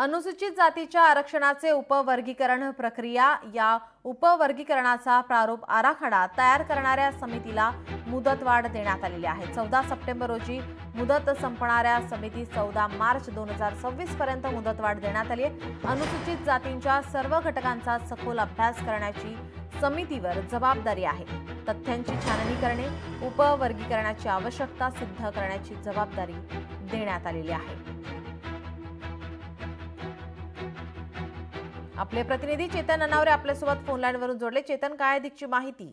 अनुसूचित जातीच्या आरक्षणाचे उपवर्गीकरण प्रक्रिया या उपवर्गीकरणाचा प्रारूप आराखडा तयार करणाऱ्या समितीला मुदतवाढ देण्यात आलेली आहे. चौदा सप्टेंबर रोजी मुदत संपणाऱ्या समिती चौदा मार्च दोन हजार सव्वीस पर्यंत मुदतवाढ देण्यात आली आहे. अनुसूचित जातींच्या सर्व घटकांचा सखोल अभ्यास करण्याची समितीवर जबाबदारी आहे. तथ्यांची छाननी करणे उपवर्गीकरणाची आवश्यकता सिद्ध करण्याची जबाबदारी देण्यात आलेली आहे. आपले प्रतिनिधी चेतन अनावरे आपल्यासोबत फोन लाईन वरून जोडले. चेतन काय अधिकची माहिती?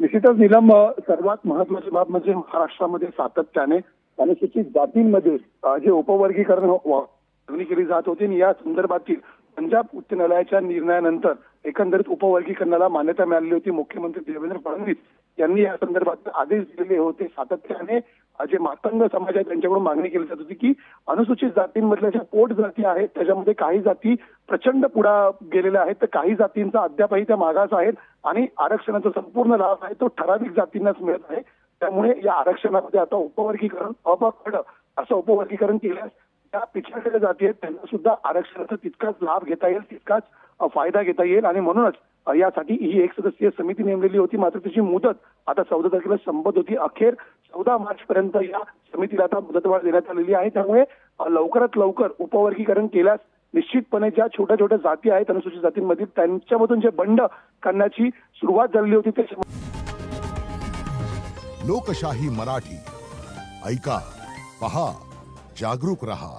निश्चितच निलम सर्वात महत्वाची बाब म्हणजे महाराष्ट्रामध्ये सातत्याने अनुसूचित जातींमध्ये जे उपवर्गीकरण मागणी केली जात होती आणि या संदर्भातील पंजाब उच्च न्यायालयाच्या निर्णयानंतर एकंदरीत उपवर्गीकरणाला मान्यता मिळालेली होती. मुख्यमंत्री देवेंद्र फडणवीस यांनी या संदर्भात आदेश दिलेले होते. सातत्याने जे मातंग समाज आहे त्यांच्याकडून मागणी केली जात होती की अनुसूचित जातींमधल्या ज्या पोट जाती आहेत त्याच्यामध्ये काही जाती प्रचंड पुढा गेलेल्या आहेत तर काही जातींचा अद्यापही त्या मागास आहेत आणि आरक्षणाचा संपूर्ण लाभ आहे तो ठराविक जातींनाच मिळत आहे. त्यामुळे या आरक्षणामध्ये आता उपवर्गीकरण अपकड असं उपवर्गीकरण केल्यास त्या पिछाडलेल्या जाती आहेत त्यांना सुद्धा आरक्षणाचा तितकाच लाभ घेता येईल तितकाच फायदा घेता येईल आणि म्हणूनच यासाठी ही एक सदस्यीय समिती नेमलेली होती. मात्र त्याची मुदत आता चौदा तारखेला संपत होती. अखेर चौदा मार्च पर्यंत या समितीला आता मुदतवाढ देण्यात आलेली आहे. त्यामुळे लवकरात लवकर उपवर्गीकरण केल्यास निश्चितपणे ज्या छोट्या छोट्या जाती आहेत अनुसूचित जातींमधील त्यांच्यामधून जे बंड करण्याची सुरुवात झालेली होती ते लोकशाही मराठी. ऐका पहा जागरूक रहा.